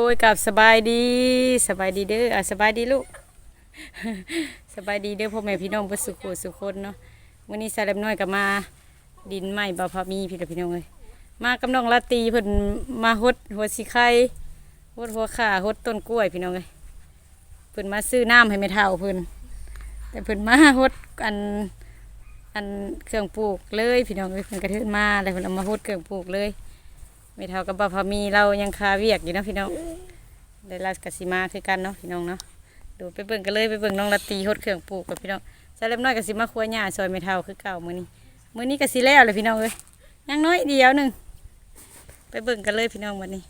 โอ้ยกับสบายดีสบายดีเด้ออะสบายดีลูกสบายดีเด้อพ่อแม่พี่น้องเพื่อสุขสุขคนเนาะวันนี้สาเล็บน้อยกับมาดินใหม่บาพามีพี่น้องพี่น้องเลยมากับน้องลาตีเพิ่นมาฮดหัวสีไข่ฮดหัวขาฮดต้นกล้วยพี่น้องเลยเพิ่นมาซื้อน้ำให้แม่เฒ่าเพิ่นแต่เพิ่นมาฮดอันอันเครื่องปลูกเลยพี่น้องเลยเพิ่นกระเทินมาแล้วเพิ่นเอามาฮดเครื่องปลูกเลย ไม่เท่ากับบาพามีเรายังคาเวียกอยู่เนาะพี่น้องได้ลาสกสิมาคือกันเนาะพี่น้องเนาะดูไปเบิ่งกันเลยไปเบิ่งน้องละตีฮดเครื่องปลูกกับพี่น้องจะเล็บน้อยกสิมาครัวหญ้าซอยไม่เท่าคือเก่ามื้อนี้มื้อนี้กสิแล้วเลยพี่น้องเอ้ยยังน้อยเดียวหนึ่งไปเบิ่งกันเลยพี่น้องวันนี้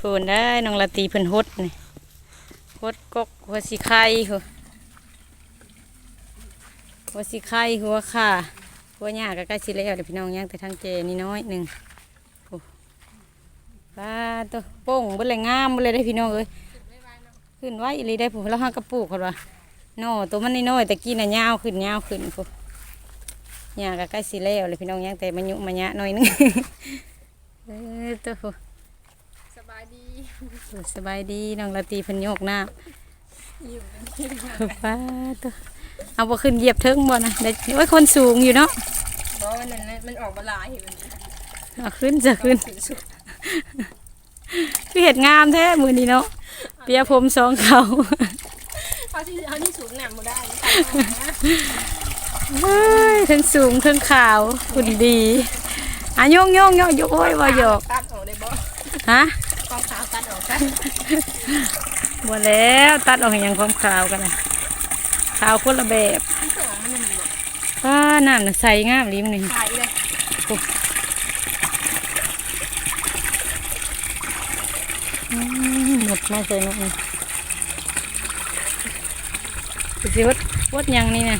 ฟูนได้น้องละตีเพิ่นฮดนี่ฮดกกหัวสีไข่หัวหัวสีไข่หัวข่าหัวหญ้าก็ใกล้สิแล้วเลยพี่น้องยังแต่ทางเจนี่น้อยหนึ่ง ปลาตัวโป่งบนเลยงามบนเลยได้พี่น้องเอ้ยขึ้นไว้อีหลีได้ผมแล้วห้างกระปุกเขาว่าโน่ตัวมันน้อยๆแต่กี้น่ะยาวขึ้นยาวขึ้นผมยาก็ใกล้สิแล้วเลยพี่น้องยังแต่มันยุมันยะหน่อยนึงเออตัวผู้สบายดีสบายดีน้องละตีเพันโยกหน้าอยู่ปลาตัวเอาบ่ขึ้นเหยียบเทิงบ่นะได้โอ้ยคนสูงอยู่เนาะเพราะมันนั้นมันออกมาลายเห็นมันเอาขึ้นจะขึ้นถึงสุด คือเห็ดงามแท้มือนี้เนาะเปียผมสองเขาเพราะที่เอาที่สูงหนักมาได้เฮ้ยทั้งสูงทั้งขาวคุณดีอะโยงโยงโยงโยกโอ้ยว่าหยอกตัดออกได้บ่ฮะกองขาวตัดออกกันหมดแล้วตัดออกให้หยังความขาวกันนะขาวคนละแบบที่สองมันหนึ่งบ่ป้าน้ำน่ะใสงามลิ้มหนึ่งขายเลย หมดมาใส่หมดนี่สิฮดฮดหยังนี่นะ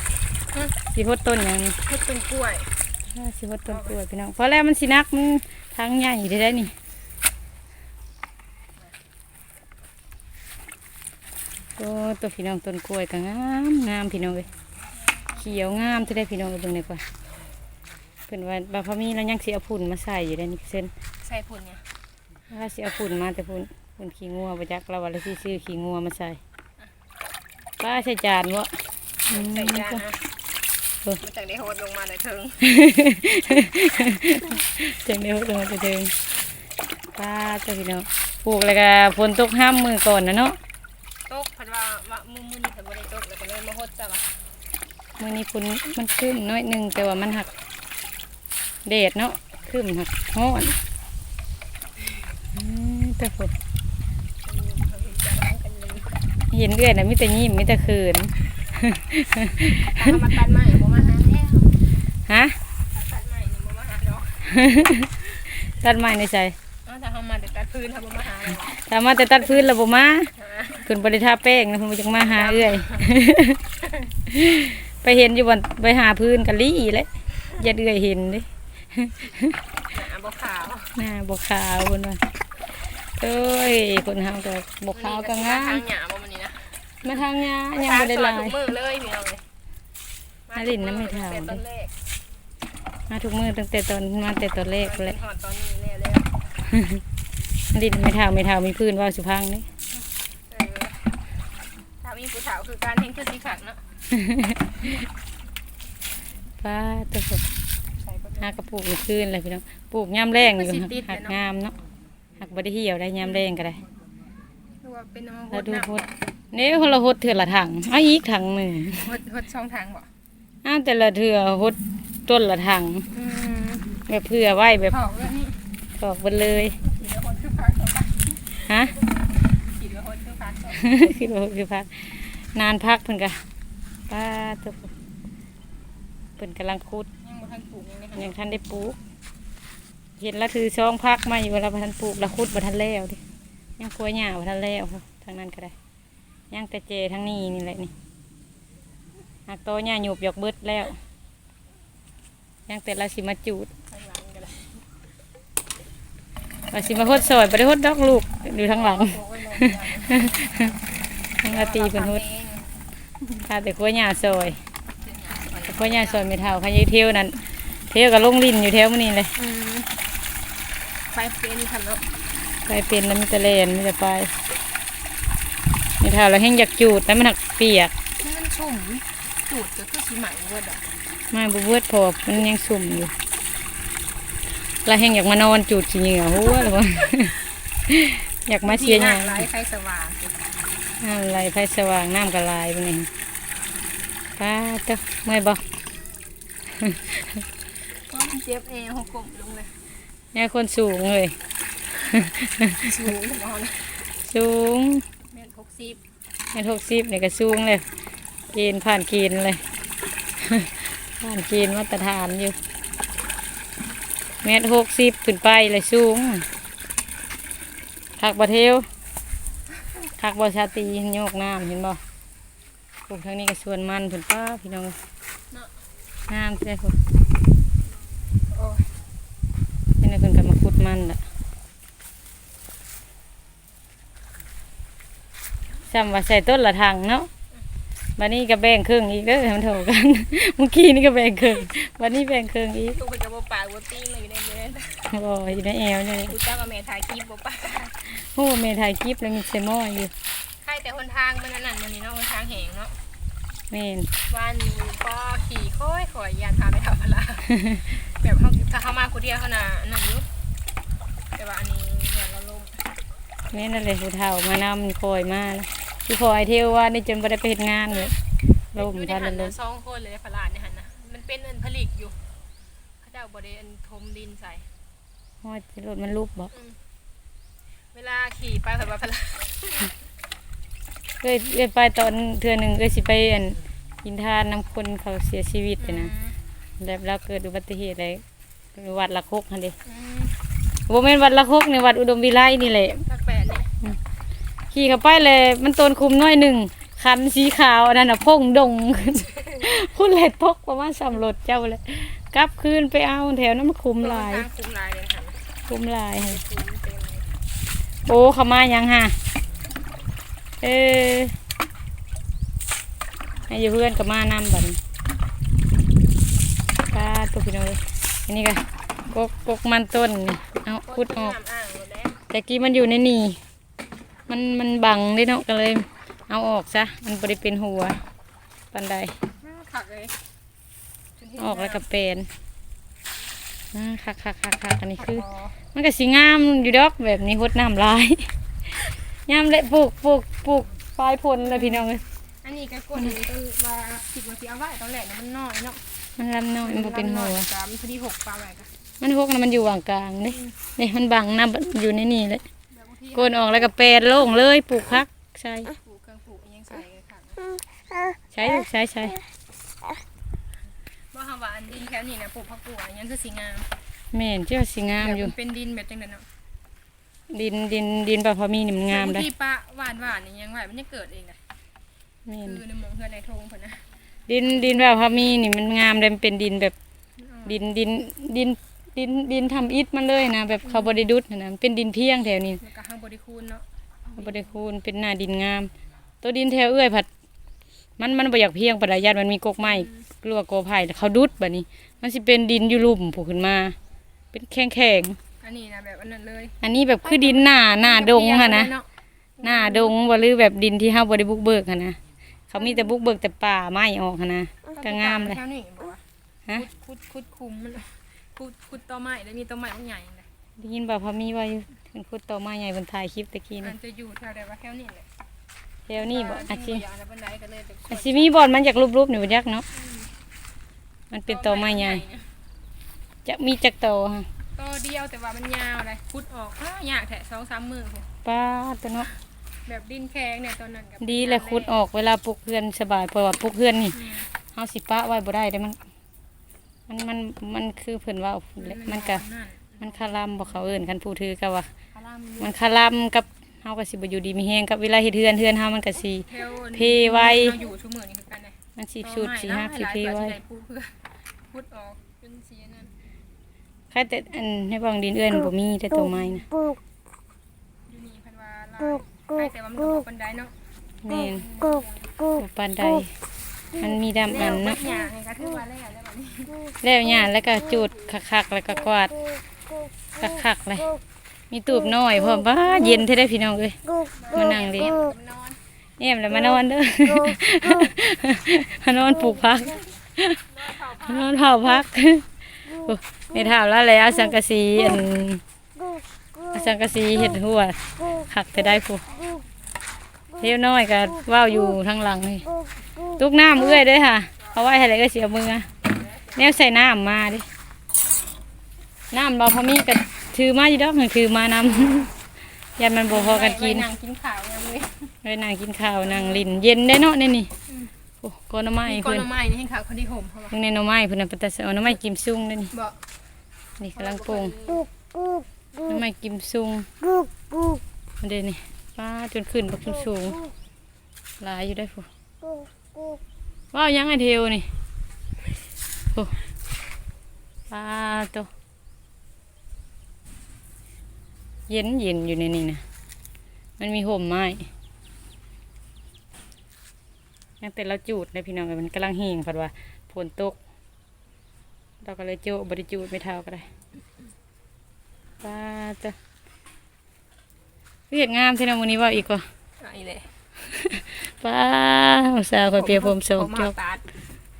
สิฮดต้นหยังนี่ให้ต้นกล้วยอ่าสิฮดต้นกล้วยพี่น้องเพราะแล้วมันสินักมันทางใหญ่ได้ได้นี่ตัวตัวพี่น้องต้นกล้วยก็งามงามพี่น้องเลยเขียวงามที่ได้พี่น้องเอาเบิ่งเลยกว่าเพิ่นว่าบาพามีแล้วยังสิเอาพุ่นมาใส่อยู่ได้นี่เส้นใส่ผลเนี่ยถ้าสิเอาพุ่นมาแต่พุ่น พุ่นขี้งัวประจักเราว่าแล้วสิซื้อขี้งัวมาใส่ป้าใส่จานวะอืมใส่ยาก็นะมันจากได้โหดลงมาเลยเถิงจังเดียวลงมาจะถึงป้าเจ้าพี่น้องปลูกแล้วก็ฝนตกห้ามมือก่อนนะเนาะตกพันว่าว่ามือมือนี่แต่บ่ได้ตกแล้วก็เลยมาโหดจ้ะว่ะมื่อนี้ฝนมันขึ้นน้อยหนึ่งแต่ว่ามันหักแดดเนาะขึ้นหักห้อนอืมแต่ฝน เห็นเอื้อนนะมิแต่ยิ้มมิแต่คืนถ้ามาตัดใหม่บ่มาหาแล้วฮะตัดใหม่นี่บ่มาหาดอกตัดไม้ในใจเอาถ้าเฮามาแต่ตัดพื้นถ้าบ่มาหาแล้วถ้ามาแต่ตัดพื้นแล้วบ่มาเพิ่นบ่ได้ทาแป้งนะเพิ่นบ่จังมาหาเอื้อยไปเห็นอยู่บนไปหาพื้นกะลี่เลยอย่าเอื้อยเห็นเดิหาบ่ขาวหน้าบกขาวคนว่าเอ้ยคนเฮาก็บกขาวก็งาทามงหญ้าบ่ มันนี่นะมาทางยายังบ่ได้หลายทุกมือเลยพี่น้องเลยอาลินน้ำไม่เท่าแต่ต้นแรกมาทุกมื้อตั้งแต่ตอนมาแต่ตอนแรกเลยหอดตอนนี้แล้วแล้วดินไม่เท่าไม่เท่ามีพื้นเว่าสุพังนี่ เออถ้ามีผู้สาวคือการเห็นคือสีขักเนาะป้าตัวสดใส่บ่หากระปลูกมีพื้นเลยพี่น้องปลูกยามแรงอยู่หักงามเนาะหักบ่ได้เหี่ยวได้ยามแรงก็ได้คือว่าเป็นน้ำแล้วดดูน้พด นี่คนละหดเถื่อละถังเอาอีกถังหนึ่งำหดหดช่องทางบ่อ้าวแต่ละเถื่อหดต้นละถังอืมแบบเพื่อไว้แบบเผาเรื่องนี้ตอกไปเลยขีดละหดคือพักต่อไปฮะขีดละหดคือพักต่อคือว่าคือพักนานพักเพิ่นกะป้าตัวเพิ่นกำลังคุดยังบ่ทันปลูกยังเลยยังทันได้ปลูก เห็นแล้วถือช่องพักมาอยู่เวลาบ่ทันปลูกแล้วคุดบ่ทันแล้วดิยังกลัวหญ้าบ่ทันแล้วทางนั้นก็ได้ ยังแต่เจทางนี้นี่แหละนี่หักโตหญ้าหยุบหยอกเบิดแล้วยังแต่เราสิมาจูดข้างหลังก็ได้ว่าสิมาฮดซอยบ่ได้ฮดดอกลูกอยู่ทางหลังปลูกไว้เลยทางอาตีเพิ่นฮดถ้าแต่กลัวหญ้าซอยแต่กลัวหญ้าซอยไม่เท่าคันอยูเที่ยวนั้นเที่ยวกับลงลินอยู่แถวมื้อนี้เลยอืมไฟเฟนี่ทำแล้วไปเป็นแล้วมีแต่เลนมีแต่ไป นี่เท่าเราแห้งอยากจูดแต่มันหักเปียกมันชุ่มจูดก็คือสีใหม่เวิร์ดอะไม่บเบิดพอมันยังสุ่มอยู่เราแห้งอยากมานอนจูดขี้เหงื่อหัวหรือว่าอยากมาเชียร์หหน้ายังร้ายใครสว่างน้ำไหลไฟสว่างน้ำกระลายไปนี่ป้าเจ้าไม่บอกก็มันเจ็บเองหกกลมลงเลยเนี่ยคนสูงเลย สูงมองเลยสูงเมตรหก สิบเมตรหกสิบเนี่ยก็สูงเลยเกณฑ์ผ่านเกณฑ์เลย ผ่านเกณฑ์มาตรฐานอยู่เมตรหกสิบขึ้นไปเลยสูงถักบะเทวถักบะชาตรีโยกน้ำเห็นบ่ปลูกทางนี้ก็สวนมันผุนป้าพี่น้องน้ำใช่พุ่นโอ้ยนี่นะเพิ่นก็มาขุดมันละ ซ้ำว่าใส่ต้นละทางเนาะบัดนี้ก็แบ่งครึ่งอีกเด้อให้มันเท่ากัน เมื่อกี้นี่ก็แบ่งครึ่งบัดนี้แบ่งครึ่งอีกตู้ไปกับโบปากโบตีมาอยู่ในเมืองบ่อยู่ในแอวนี่แหละกูเจ้ากับแม่ถ่ายคลิปโบปากโอ้แม่ถ่ายคลิปแล้วมีเซมออยู่ใครแต่คนทางมันนั่นนั่นมันนี่เนาะคนทางแหงเนาะแม่นวันนี้ก็ขี่ค่อยข่อยยานพาไปทำอะไรแบบเขาถ้าเขามาคนเดียวเขาน่ะนั่นอยุแต่ว่าอันนี้เนี่ยเราลงแม่นั่นแหละผู้เฒ่ามานำคอยมาแล้ว ที่คอยเที่ยวว่านี่จนบ่ได้ไปเฮ็ดงานเลยลมอยู่ในพัดหันเลนะยสองคนเลยพลานในหันนะมันเป็นอันผลิตอยู่เขาจะเอาบริเวณทมดินใส่ฮอดรถมันลุกบ่เวลาขี่ไปแบบว่าพลานเอ้ยเอ้ยไปตอนเทื่อหนึงเอ้ยสิไปอันกินทานนํคนเขาเสียชีวิตไปนะแบบเราเกิดอุบัติเหตุอะไรวัดละคกนั่นเด้อืมโบแม่นวัดละคกในวัดอุดมวิไลนี่แหละทักแปดเนี่ย ขี่เข้าไปเลย มันต้นคุมน้อยหนึ่งคันสีขาวอันนั้นน่ะพงดง คุณเล็ดพกประมาณสามรถเจ้าเลย กลับคืนไปเอาแถวนั้นมันคุมหลายทางคุมลายเลยค่ะคุมหลายให้คุมเต็มเลยโอ้เขามายังฮะเออให้อยู่เพื่อนกับมานำบัดนป้าตัวพี่น้องเลยอันนี้ก็กกกกมันต้นนี่เอาขุดออกน้ำอ่างหมดแล้วแต่กี้มันอยู่ในนี่ มันมันบังได้เนาะก็เลย เอาออกซะ มันบริเป็นหัวปันใดขักเลยออกแล้วก็เป็นอ่าคักคักคักคักอันนี้คือ มันก็สีงามอยู่ดอกแบบนี้หดน้ำลายงามเลยปลูกปลูกปลูกปลายพลเลยพี่น้องเลยอันนี้ก็กดต้นว่าสิบนาทีเอาไว้ตอนแรกน่ะมันน้อยเนาะมันลำน้อยมันบ่เป็นหัวสามพอดีหกปลาอะไรกันมันหกนะมันอยู่กลางกลางๆนี่นี่มันบังน้ำอยู่ในนี่เลยแบบบางที โกนออกแล้วก็แปลนโล่งเลยปลูกพักใช่ปลูกเครื่องปลูกยังใส่เลยค่ะใช้ลูกใช้ใช้ว่าคำว่าอันดินแค่นี้นะปลูกผักบัวยังคือสีงามแม่นเจ้าสีงามแบบอยู่มันเป็นดินแบบจังนั้นเนาะดินดินดินปลาพอมีนี่มันงามบได้ที่ปะหวานหวานๆนี่ยังไหวมันจะเกิดเองนะแม่นคือในเมืองเพื่อนในทงเพื่อนนะดินดินแบบพอมีนี่มันงามเลยมันเป็นดินแบบ ดินดินดิน ดินดินทำอิฐมันเลยนะแบบเขาบริดุดนะนะมันเป็นดินเพียงแถวนี้มันก็ห้างบริคูณเนาะเขาบริคูณเป็นหน้าดินงาม ตัวดินแถวเอื้อยผัด มันมันบ่อยากเพียงปรายาตมันมีกกไม้กลัวโกไผ่เขาดุดแบบนี้ มันสิเป็นดินอยู่ลุ่มผูกขึ้นมา เป็นแข็งแข็งอันนี้นะแบบอันนั้นเลยๆอันนี้แบบคือดินหน้าหน้าดงค่ะนะ เาหน้าดงบ่หรือแบบดินที่เฮาบ่ได้บุกเบิกค่ะนะเขามีแต่บุกเบิกแต่ป่าไม้ออกค่ะนะก็งามเลย แถวนี้บอกว่าฮะ คุดคุดคุมมัน คุดคุดต้นไม้แล้วมีต้นไม้บางใหญ่เลยได้ยินบ่าพอมีว่าอยู่เพิ่นขุดต่อไม้ใหญ่บนถ่ายคลิปตะกี้มันี่นจะอยู่แถวใดว่าแถวนี้แหละแถวนี้บ่อาจสิอยู่อย่างละบันไดก็เลยเป็นอาจสิมีบ่อนมันอยากรูปๆนี่บ่ยักเนาะ มันเป็นต่อไม้ใหญ่จะมีจักโตฮะต่อเดียวแต่ว่ามันยาวเลยคุดออกอ้าวยากแถะสองสามมือพุ่นป้าดตัวเนาะ แบบดินแข็งเนี่ยตอนนั้นกับดีเลยขุดออกเวลาปลูกเพื่อนสบายเพราะว่าปลูกเพื่อนนี่เฮาสิปะไว้บ่ได้เด้มัน มันมันมันคือเพิ่นว่าแหละมันก็มันคาลำบ่เขาเอิ้นกันผู้ถือก็ว่าพารามมันคาลำกับเฮาก็สิบ่อยู่ดีมีแฮงกับเวลาเฮ็ดเฮือนเฮือนเฮามันก็สิเทลเพไว้เราอยู่ชั่วโมงนี้คือกันเลยมันสิชุดสิฮักสิเพไว้พูดเพื่อพูดออกเป็นเสียนั่นใครแต่อันในบางดินเอื้อนบ่มีแต่ตัวไม้นะอยู่นี่พันวาลายใครแต่ว่ามันก็บ่ปันไดเนาะแม่นบ่ปานใด มันมีดำอันเนาะหยาไงก็ถือว่าแล้วแล้วแบบนี้แล้วหญ้าแล้วก็จูดคักๆแล้วก็กวาดคักๆเลย มีตูบน้อยพร้อมบ้าเย็นเท่ได้พี่น้องเอ้ยมานั่งเล่นมันนอนเอี่ยมแล้วมานอนเด้อมานอนปลูกพักมานอนเผาพักโอ้ไม่ถามแล้วเลยเอาสังกะสีอันเอาสังกะสีเห็ดหัวหักจะได้ผู้ เที่ยวน้อยก็ว่าวอยู่ทางหลังนี่ตุกน้ำเอื้อยเด้วยค่ะเอาไว้ให้อะไรก็เสียมือแนวใส่น้ำมาดิน้ำเราพอมีก็ถือมาอยู่ดอกหนึ่งถือมานำยันมันบ่พอกันกินไว้นั่งกินข้าวยังเลยไปนั่งกินข้าวนั่งลินเย็นได้เนาะนี่นี่โอ้ก้อนหน่อไม้ก้อเพิ่นนหน่อไม้นี่ให้ข้าวเขาที่ห่มเพราะว่าเพิ่งในหน่อไม้เพิ่นน่ะเป็นตาเอาหน่อไม้กิมซุงนี่นี่บอกนี่กำลังปรุงหน่อไม้กิมซุงเด้นี่ ป้าจนขึ้นบักจนสูงหลายอยู่ได้ผู้ว้าวยังไอเทวนี่โอ้ป้าโตเย็นเย็นอยู่ในนี่นะมันมีห่มไม้ยังแต่เราจูดเลยพี่น้องเอ้ยมันกำลังเหี่งผัดว่าฝนตก เราก็เลยโจะบริจูดไม่เท่าก็ได้ป้าจ้ะ เรียกงามที่น้องวันนี้เว่าอีกว่าไอ้เลยป้าอุตส่าห์คอยเปียผมโศกผมจมาบตัด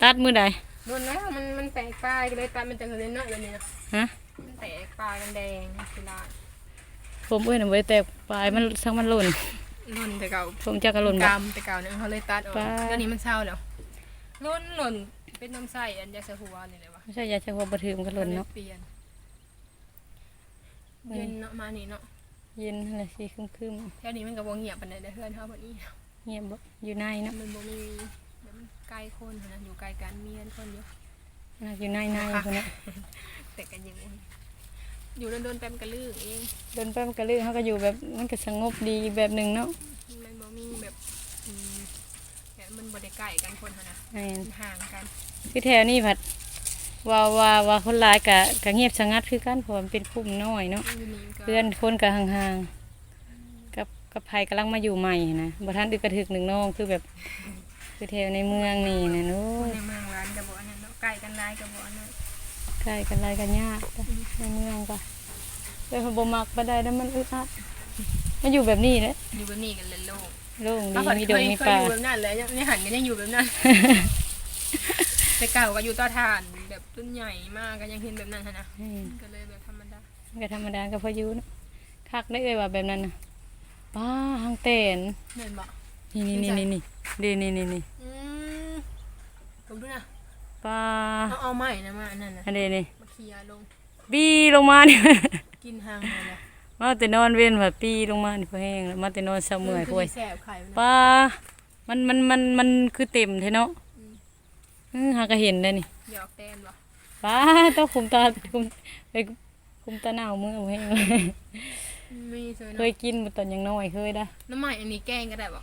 ตัดมือใดโดนแล้วมันมันแตกปลายก็เลยตัดมันจะเลยเนาะแบบนี้นะฮะมันแตกปลายกันแดงกีฬาผมเอ้ยน่ะไว้แต่ปลายมันทั้งมันหล่นล่นแต่เก่าผมจะกระหล่นกบ่ำแต่เก่าเนี่ยเขาเลยตัดออกปลาเดี๋ยวนี้มันเศร้าแล้วล่นหล่นเป็นน้ำใสอันยาสะหัวนี่เลยวะไม่ใช่ยาชาหัวบะถือมันกระหล่นเนาะเปลี่ยนเย็นเนาะมานี่เนาะ เย็นอะไรสิคึมคึมแค่นี้มันก็บ่เงียบปานใดเด้อเพื่อนเฮาบัดนี้ๆเงียบบ่อยู่ในเนาะมันบ่มีเดี๋ยวมันใกล้คนนะอยู่ใกล้กันมีกันคนเดียวน่าอยู่ในในคนเนี้ยแต่กันอยู่อยู่โดนๆแป๊มกระลือเอง เดินไปมันก็ลื่นเขาก็อยู่แบบมันก็สงบดีแบบหนึ่งเนาะมันบ่มีแบบอืมแบบมันบ่ได้ใกล้กันคนหั่นนะแม่นมันห่างกัน คือแถวนี้ผัด ว่าว่าว่าคนร้ายกะกะเงียบสงัดคือกันเพราะมันเป็นคุ้มน้อยเนาะอยู่นี่ก็เพื่อนคนกะห่างๆกับกับภัยกำลังมาอยู่ใหม่นะบ่ทันอึกกระถึกหนึ่งน้องคือแบบคือแถวในเมืองนี่นะโน้ยในเมืองร้านก็บ่อันนั้นเนาะใกล้กันหลายก็บ่อันนั้นใกล้กันไรกันยากจ้ะในเมืองกะเลยบ่มักบ่ได้แล้วมันอึดอัดมันอยู่แบบนี้แหละอยู่แบบนี้กันเลยโลกโล่งดีถ้าเพิ่นมีเคดงยมีเคยป่าอยู่แบบนั้นเลยยังยังหันกันยังอยู่แบบนั้นแต่เก่าก็อยู่ต่อทานแบบ ต้นใหญ่มากก็ยังเห็นแบบนั้นหั่นนะอืมก็เลยแบบธรรมดามันก็ธรรมดาก็พออยู่เนาะคักได้เอ่ยว่าแบบนั้นน่ะป้าหางเต้นเห็นบ่ นี่นี่นี่นี่นี่ดีนี่นี่นี่อืมผมดูนะป้าเอาเอาใหม่นะมาอันนั้นนะอันนี้นี่มาเคลียร์ลงบีลงมาเนี่ย กินหางเลยนะมาแต่นอนเว้นว่าปีลงมานี่พอแห้งแล้วมาแต่นอนเสาเมื่อยป่วยแสบไข่มันนะป้า มัน มัน มัน มันคือเต็มเทเนาะอือหาก็เห็นได้นี่หยอกแตนบ่ ป้าต้องคุมตาคุมไปคุมตาหนาวมือเอาแห้งมีเซยเคเนาะยกินมาตอนยังน้อยเคยได้น้ำใหม่อันนี้แกงก็ได้บ่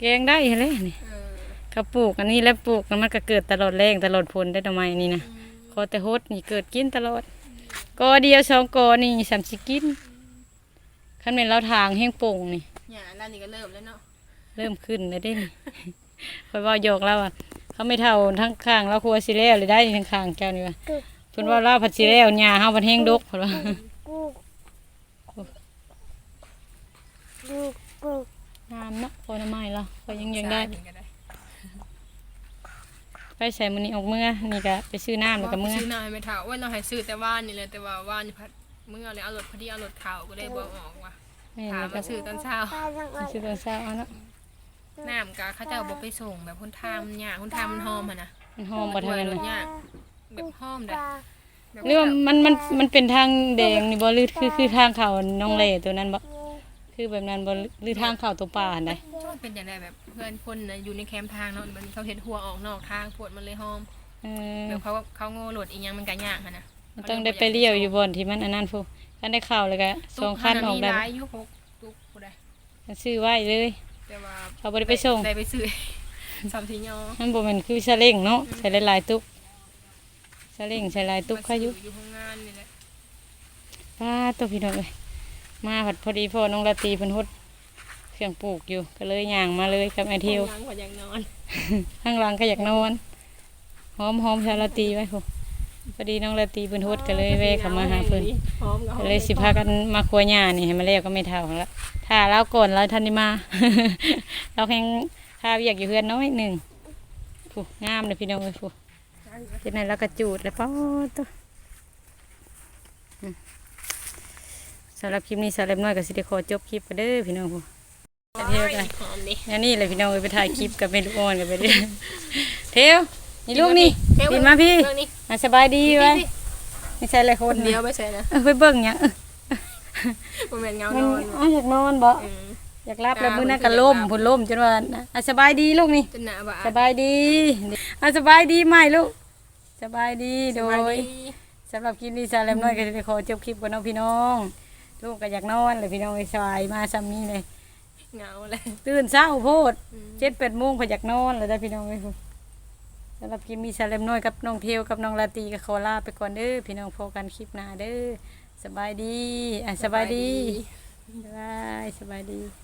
แกงได้เลยนี่เออเขาปลูกอันนี้แล้วปลูกแล้วมันก็เกิดตลอดแรงตลอดผลได้ทำไมนี่นะอืมคอแต่ฮดนี่เกิดกินตลอดกอเดียวสองกอนี่สามสิกินขั้นเป็นเราทางแห้งโป่งนี่ เนี่ยร้านนี้ก็เริ่มแล้วเนาะ เริ่มขึ้นแล้วได้นี่ คอยเว่าโยกแล้วอะ เขาไม่เท่าทั้งข้างเราครัวสิแล้วเลยได้ทั้งข้างเจ้านี่ว่าเพิ่นว่าเราผัดสิแล้วหญ้าเฮาผัดแห้งดกเพิ่นว่างามเนาะพอน้ำไม้เราก็ยังยังได้สานี่ก็ได้ ไปใส่มื้อนี้ออกเมื่อนี่ก็ไปซื้อน้ำแล้วก็ว่าเมื่อซื้อหน้าให้ไม่เท่าว่าเราให้ซื้อแต่ว่านนี่แหละแต่ว่าว่านนี่พัดเมื่อเลยเอารถพอดีเอารถเข่าก็เลยบ่ออกว่ะแม่นถามแล้วก็มาซื้อตอนเช้าซื้อตอนเช้าเอาเนาะ น้ำกะเขาเจ้าบอกไปส่งแบบคนทางมันยากคนทางมันหอมหั่นนะมันหอมบ่เท่านั้นรน่ะถยากแบบหอมได้แบบหรือว่ามันมันมันเป็นทางแดงนี่บ่หรือคือคือทางเขาน้องเล่ตัวนั้นบ่คือแบบนั้นบ่หรือทางเขาตัวป่าอันใดมันเป็นอย่างไรแบบเพื่อนคนน่ะอยู่ในแคมป์ทางเนาะมันเขาเห็นหัวออกนอกทางปวดมันเลยหอมเออแบบเขาเขาโง่โหลดอีกยังมันก็ยากหั่นนะมันต้องได้ไปเลี้ยวอยู่บ่อนที่มันอันนั้นพูคันได้เข้าแล้วก็สองคันออกได้มีหลายอยู่หกตุกบ่ได้ซื้อไว้เลยแต่ว่า เขาบ่ได้ไปส่งได้ไปซื้อสามทียอมันบ่แม่นคือซาเล้งเนาะใส่หลายๆตุกซาเล้งใส่หลายตุกค่ะอยู่อยู่ห้องงานนี่แหละป้าตัวพี่น้องเอ้ยมาผัดพอดีพ่อน้องราตรีเพิ่นฮดเครื่องปลูกอยู่ก็เลยย่างมาเลยกับไอเทียวห้องงานกว่ายังนอนข้างหลังก็อยากนอนหอมหอมชาลาตรีไว้พอ พอดีน้องละตีเพิ่นโฮดก็เลยแวะเข้ามาหาเพิ่นพร้อมกับก็เลยสิพากันมาครัวหญ้านี่ให้มาแล้วก็ไม่เท่าแล้วถ้าเราก่อนเราทันได้มา เราแข่งข้าวอยากอยู่เฮือนน้อยหนึ่งผู้งามเลยพี่น้องเลยผู้ที่ไหนเราก็จูดแล้วป้อตัวอืมสำหรับคลิปนี้สาวเล็บน้อยก็สิได้ขอจบคลิปไปเด้อพี่น้องผู้เที่ยวกันหอมดิงั้นนี่เลยพี่น้องเอ้ยไปถ่ายคลิปกับเมลูกอ่อนกันไปเด้อเทว นี่ลูกนี่เทวบินมาพี่เรื่องนี้อะสบายดีไว้พี่ไม่ใช่อะไรคคนนเดียวไม่ใช่นะเออไปเบิ่งหยังเออมันเป็นเงามันนอนอ้าวอยากนอนบ่อืมอยากรับแล้วอ่ามื้อนั้นมันก็คือล่มอยากรับพุ่นล่มจนว่าน่ะอะสบายดีลูกนี่ จนหนาบ่าสบายดีอะสบายดีไหมลูก สบายดีโดสบายยดี สำหรับคลิปนี้ซาแลมน้อยก็จะได้ขอจบคลิปกับน้องพี่น้อง ลูกก็อยากนอนเลยพี่น้องไอ้สบายมาซ้ำนี้เลย เหงาเลย ตื่นเช้าโพดอืม เจ็ดแปดโมงพออยากนอนเลยได้อพี่น้องเอ้ยพุ่นสำหรับคลิปมีซาเลมน้อยกับน้องเทวกับน้องลาตรีก็ขอลาไปก่อนเด้อพี่น้องพบกันคลิปหน้าเด้อสบายดีอะสบายดีบ๊ายบายสบายดี